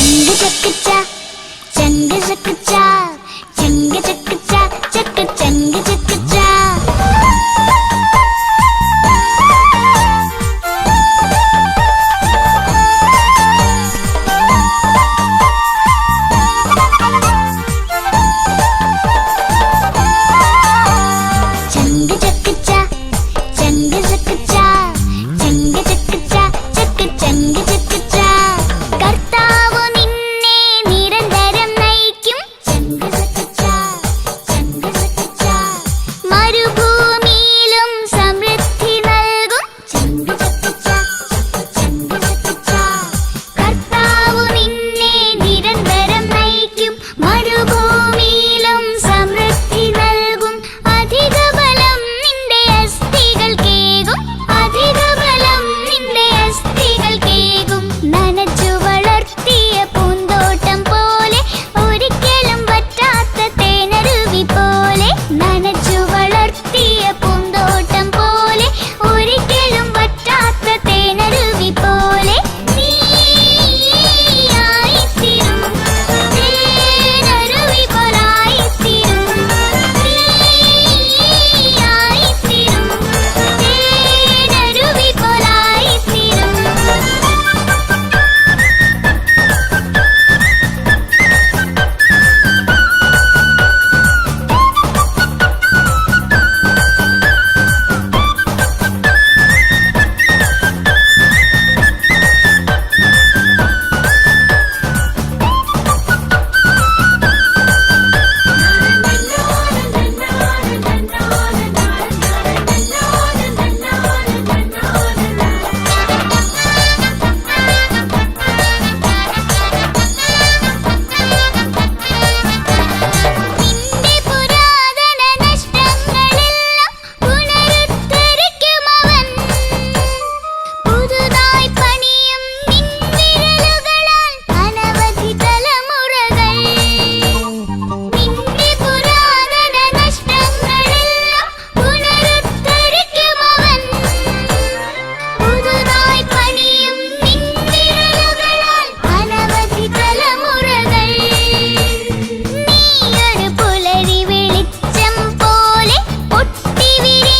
ചങ്ക് ചക്കുച്ച ചങ്ക് ചക്കുച്ച. 그 り